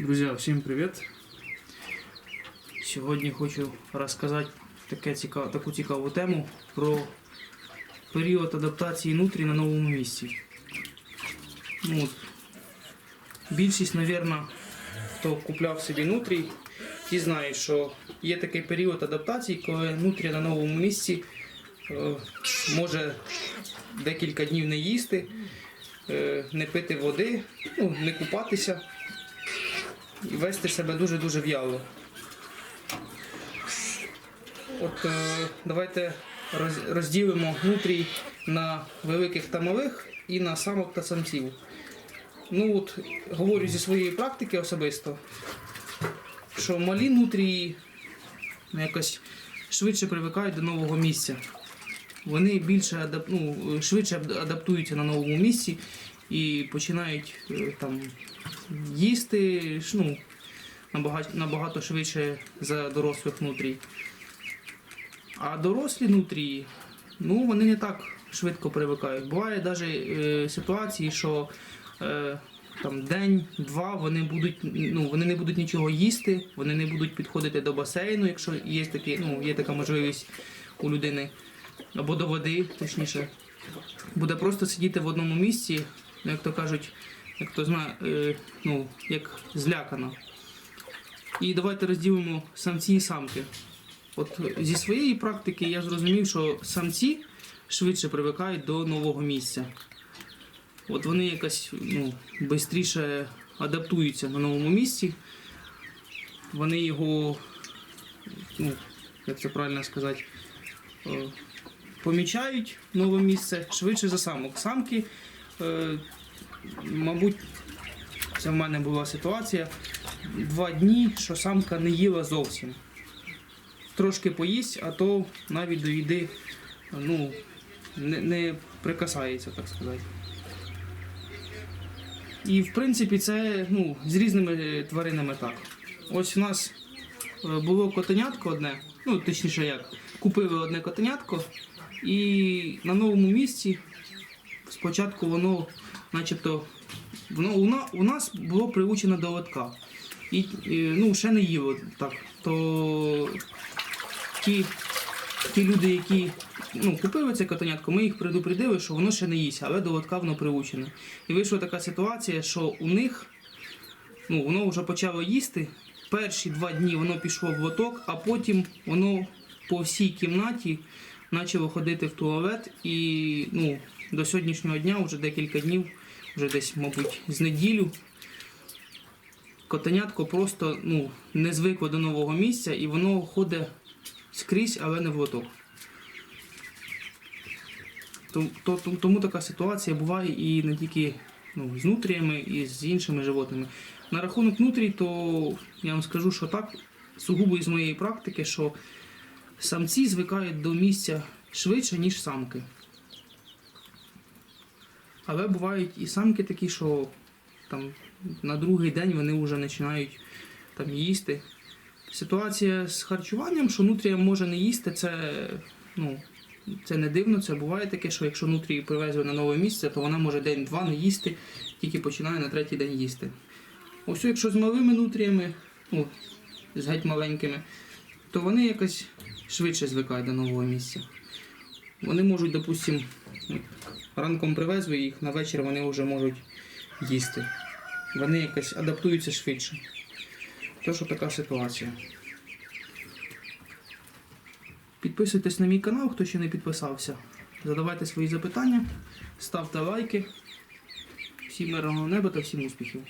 Друзья, всім привіт! Сьогодні хочу розказати таке цікав... таку цікаву тему про період адаптації нутрі на новому місці. Ну, от, більшість, мабуть, хто купляв собі нутрій, ті знають, що є такий період адаптації, коли нутрія на новому місці е, може декілька днів не їсти, е, не пити води, ну, не купатися і вести себе дуже-дуже в'яло. От е, давайте роз- розділимо нутрій на великих та малих і на самок та самців. Ну от говорю зі своєї практики особисто, що малі нутрії ну, якось швидше привикають до нового місця. Вони більше адап... ну, швидше адаптуються на новому місці і починають е, там їсти ну, набагато, набагато швидше за дорослих нутрій. А дорослі нутрії, ну вони не так швидко привикають. Буває навіть ситуації, що е, там день-два вони будуть, ну, вони не будуть нічого їсти, вони не будуть підходити до басейну, якщо є, такі, ну, є така можливість у людини, або до води, точніше. Буде просто сидіти в одному місці, як то кажуть, як то знає, е, ну, як злякано. І давайте розділимо самці і самки. От зі своєї практики я зрозумів, що самці швидше привикають до нового місця. От вони якось ну, швидше адаптуються на новому місці. Вони його, ну, як це правильно сказати, е, помічають нове місце швидше за самок. Самки, мабуть, це в мене була ситуація. Два дні, що самка не їла зовсім. Трошки поїсть, а то навіть до їди ну, не, не прикасається, так сказати. І в принципі це ну, з різними тваринами так. Ось у нас е, було котенятко одне, ну точніше як, купили одне котенятко, і на новому місці спочатку воно начебто воно на, у нас було приучено до лотка. І ну, ще не їло так. То ті, ті люди, які ну, купили це котенятко, ми їх предупредили, що воно ще не їсть, але до лотка воно приучене. І вийшла така ситуація, що у них ну, воно вже почало їсти. Перші два дні воно пішло в лоток, а потім воно по всій кімнаті почало ходити в туалет і ну, до сьогоднішнього дня, вже декілька днів, вже десь, мабуть, з неділю. Котенятко просто ну, не звикло до нового місця і воно ходить скрізь, але не в лоток. Тому, то, то- тому така ситуація буває і не тільки ну, з нутріями, і з іншими животними. На рахунок нутрій, то я вам скажу, що так, сугубо із моєї практики, що самці звикають до місця швидше, ніж самки. Але бувають і самки такі, що там на другий день вони вже починають там їсти. Ситуація з харчуванням, що нутрія може не їсти, це, ну, це не дивно, це буває таке, що якщо нутрію привезли на нове місце, то вона може день-два не їсти, тільки починає на третій день їсти. Ось якщо з малими нутріями, ну, з геть маленькими, то вони якось швидше звикають до нового місця. Вони можуть, допустимо, ранком привезли їх, на вечір вони вже можуть їсти. Вони якось адаптуються швидше. Тож така ситуація. Підписуйтесь на мій канал, хто ще не підписався. Задавайте свої запитання, ставте лайки. Всім мирного неба та всім успіхів.